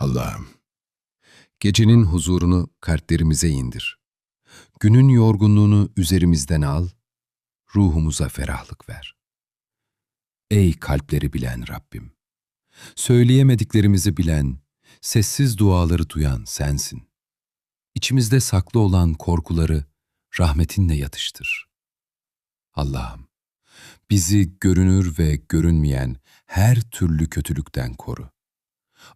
Allah'ım, gecenin huzurunu kalplerimize indir. Günün yorgunluğunu üzerimizden al, ruhumuza ferahlık ver. Ey kalpleri bilen Rabbim! Söyleyemediklerimizi bilen, sessiz duaları duyan sensin. İçimizde saklı olan korkuları rahmetinle yatıştır. Allah'ım, bizi görünür ve görünmeyen her türlü kötülükten koru.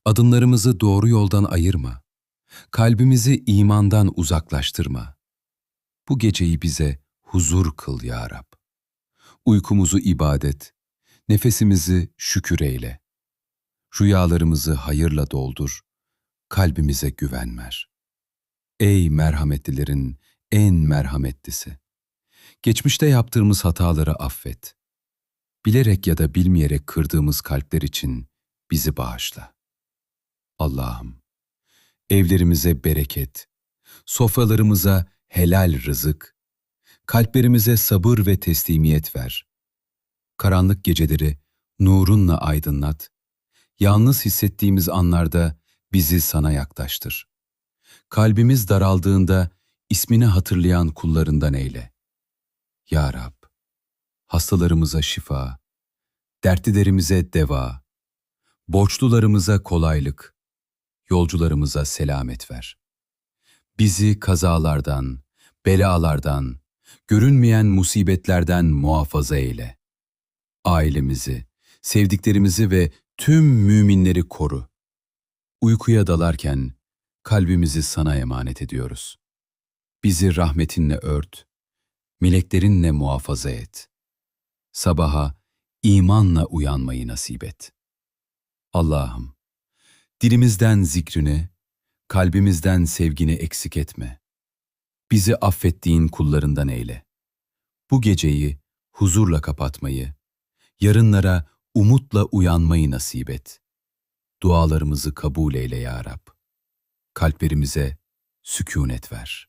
Adımlarımızı doğru yoldan ayırma. Kalbimizi imandan uzaklaştırma. Bu geceyi bize huzur kıl ya Rab. Uykumuzu ibadet, nefesimizi şükür eyle. Rüyalarımızı hayırla doldur, kalbimize güven ver. Ey merhametlilerin en merhametlisi! Geçmişte yaptığımız hataları affet. Bilerek ya da bilmeyerek kırdığımız kalpler için bizi bağışla. Allah'ım, evlerimize bereket, sofralarımıza helal rızık, kalplerimize sabır ve teslimiyet ver. Karanlık geceleri nurunla aydınlat, yalnız hissettiğimiz anlarda bizi sana yaklaştır. Kalbimiz daraldığında ismini hatırlayan kullarından eyle. Ya Rab, hastalarımıza şifa, dertlilerimize deva, borçlularımıza kolaylık, yolcularımıza selamet ver. Bizi kazalardan, belalardan, görünmeyen musibetlerden muhafaza eyle. Ailemizi, sevdiklerimizi ve tüm müminleri koru. Uykuya dalarken kalbimizi sana emanet ediyoruz. Bizi rahmetinle ört, meleklerinle muhafaza et. Sabaha imanla uyanmayı nasip et. Allah'ım, dilimizden zikrini, kalbimizden sevgini eksik etme. Bizi affettiğin kullarından eyle. Bu geceyi huzurla kapatmayı, yarınlara umutla uyanmayı nasip et. Dualarımızı kabul eyle ya Rab. Kalplerimize sükûnet ver.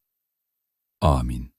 Amin.